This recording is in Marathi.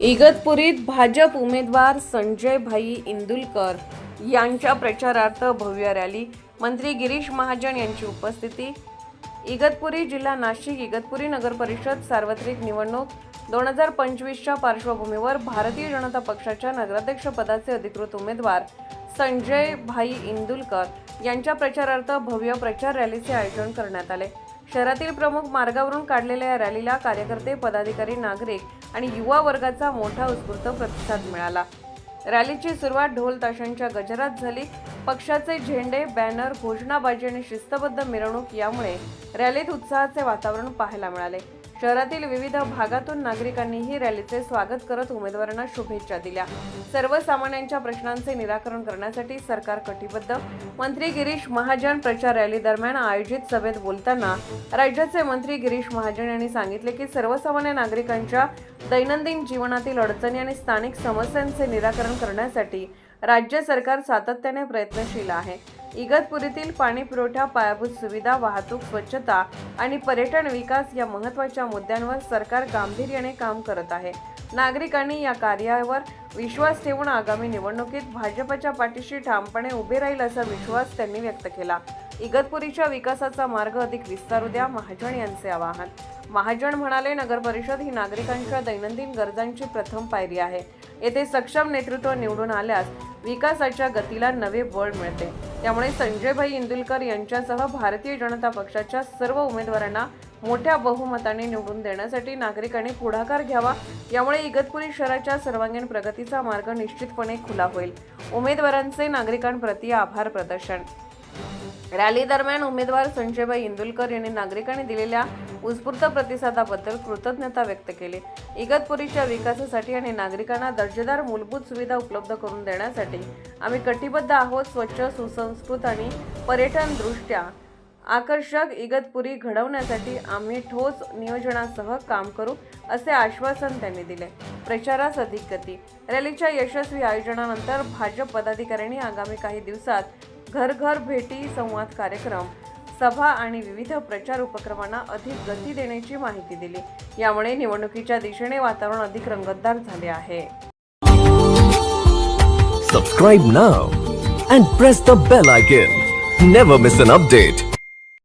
इगतपुरीत भाजप उमेदवार संजय भाई इंदुलकर यांच्या प्रचारार्थ भव्य रॅली. मंत्री गिरीश महाजन यांची उपस्थिती. इगतपुरी जिल्हा नाशिक इगतपुरी नगर परिषद सार्वत्रिक निवडणूक दोन हजार पंचवीसच्या पार्श्वभूमीवर भारतीय जनता पक्षाच्या नगराध्यक्षपदाचे अधिकृत उमेदवार संजय भाई इंदुलकर यांच्या प्रचारार्थ भव्य प्रचार रॅलीचे आयोजन करण्यात आले. शहरातील प्रमुख मार्गावरून काढलेल्या या रॅलीला कार्यकर्ते पदाधिकारी नागरिक आणि युवा वर्गाचा मोठा उत्स्फूर्त प्रतिसाद मिळाला. रॅलीची सुरुवात ढोल ताशांच्या गजरात झाली. पक्षाचे झेंडे बॅनर घोषणाबाजी आणि शिस्तबद्ध मिरवणूक यामुळे रॅलीत उत्साहाचे वातावरण पाहायला मिळाले. शहरातील विविध भागातून नागरिकांनीही रॅलीचे स्वागत करत उमेदवारांना शुभेच्छा दिल्या. सर्वसामान्यांच्या प्रश्नांचे निराकरण करण्यासाठी सरकार कटिबद्ध. मंत्री गिरीश महाजन प्रचार रॅली दरम्यान आयोजित सभेत बोलताना राज्याचे मंत्री गिरीश महाजन यांनी सांगितले की सर्वसामान्य नागरिकांच्या दैनंदिन जीवनातील अडचणी आणि स्थानिक समस्यांचे निराकरण करण्यासाठी राज्य सरकार सातत्याने प्रयत्नशील आहे. इगतपुरीतील पाणी पुरवठा पायाभूत सुविधा वाहतूक स्वच्छता आणि पर्यटन विकास या महत्त्वाच्या मुद्द्यांवर सरकार गांभीर्याने काम करत आहे. नागरिकांनी या कार्यावर विश्वास ठेवून आगामी निवडणुकीत भाजपच्या पाठीशी ठामपणे उभे राहील असा विश्वास त्यांनी व्यक्त केला. इगतपुरीच्या विकासाचा मार्ग अधिक विस्तारू द्या महाजन यांचे आवाहन. महाजन म्हणाले नगर परिषद ही नागरिकांच्या दैनंदिन गरजांची प्रथम पायरी आहे. येथे सक्षम नेतृत्व निवडून आल्यास विकासाच्या गतीला नवे बळ मिळते. त्यामुळे संजयभाई इंदुलकर यांच्यासह भारतीय जनता पक्षाच्या सर्व उमेदवारांना मोठ्या बहुमताने निवडून देण्यासाठी नागरिकांनी पुढाकार घ्यावा. यामुळे इगतपुरी शहराच्या सर्वांगीण प्रगतीचा मार्ग निश्चितपणे खुला होईल. उमेदवारांचे नागरिकांप्रती आभार प्रदर्शन. रॅली दरम्यान उमेदवार संजयभाई इंदुलकर यांनी नागरिकांनी दिलेल्या उत्स्फूर्त प्रतिसादाबद्दल कृतज्ञता व्यक्त केली. इगतपुरीच्या विकासासाठी आणि नागरिकांना दर्जेदार मूलभूत सुविधा उपलब्ध करून देण्यासाठी आम्ही कटिबद्ध आहोत. स्वच्छ सुसंस्कृत आणि पर्यटनदृष्ट्या आकर्षक इगतपुरी घडवण्यासाठी आम्ही ठोस नियोजनासह काम करू असे आश्वासन त्यांनी दिले. प्रचारास अधिक गती. रॅलीच्या यशस्वी आयोजनानंतर भाजप पदाधिकाऱ्यांनी आगामी काही दिवसात घर घर भेटी संवाद कार्यक्रम सभा आणि विविध प्रचार उपक्रमांना अधिक गती देण्याची माहिती दिली. यामुळे निवडणुकीच्या दिशेने वातावरण अधिक रंगतदार झाले आहे. Subscribe now and press the bell icon never miss an update